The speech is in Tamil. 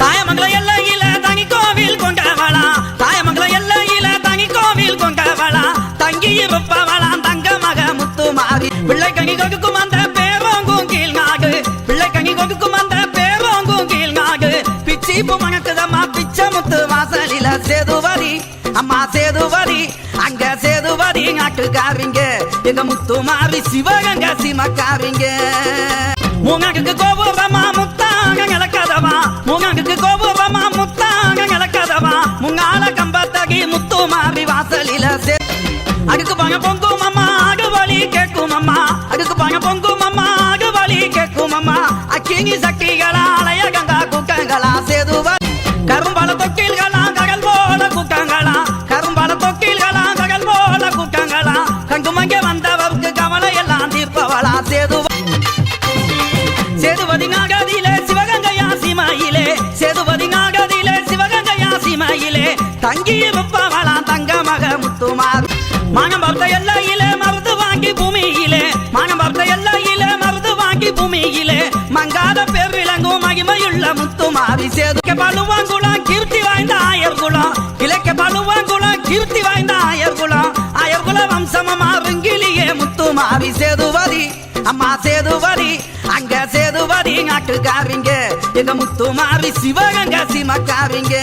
தாயமங்கலம் எல்லையில தனி கோவில் கொண்டவளா தாயமங்கலம் எல்லையில தனி கோவில் கொண்டவளா தங்கி இருப்பவளாம் தங்க மக முத்துமாரி. பிள்ளை கனி கொடுக்கும் அந்த பேரோங்கும் கீழ் நாடு பிள்ளை கனி கொடுக்கும் அந்த பேரோங்கும் கீழ் நாடு பிச்சிப்பு மணக்குதம்மா பிச்சை முத்து வாசலில சேதுவரி. அம்மா சேதுவரி அங்க சேதுவரி நாட்டுக்காரிங்க. எங்க முத்துமாரி சிவகங்க சிமக்காரிங்க. மூங்காக்கு உங்களுக்கு மூங்காக்கு கோபுரமா முத்தாங்க நிலக்கதவா முங்கால கம்பத்தகி முத்து மாறி வாசலில சே அதுக்கு பாங்க பொங்கும் அம்மா ஆடு வழி கேட்கும் அம்மா அடுக்கு பாங்க பொங்கும் அம்மா ஆடு வழி கேட்கும் அம்மா அக்கிங்கி சக்திகளா அலைய கங்கா குக்கங்களா சேதுவா கரும்பால தொக்கில்களா ககல் போல குக்கங்களா. கரும்பால தொக்கில்களா ககல் போல குக்கங்களா. கங்குமங்க வந்தவருக்கு கவலை எல்லாம் தீர்ப்பவளா சேதுவா சேதுபதி நாகதியிலே சிமையிலே தங்கி இருப்பவளாம் தங்க மக முத்துமார். மனம் பார்த்த எல்லையிலே மருந்து வாங்கி பூமியிலே. மனம் பார்த்த எல்லையிலே மருந்து வாங்கி பூமியிலே. மங்காத பேர் விளங்கும் மகிமையுள்ள முத்துமாரி சேதுக்க பழுவாங்குளம் கீர்த்தி வாய்ந்த ஆயர் ஆயர்குளம். கிழக்க பழுவாங்குளம் கீர்த்தி வாய்ந்த ஆயர் குலம் ஆயர் குல வம்சமமா ருங்கிலியே முத்துமாரி சேதுபதி. அம்மா சேதுபதி அங்க சேதுபதி நாட்டுக்காரிங்க. எங்க முத்துமாரி சிவகங்க சிமக்காரிங்க.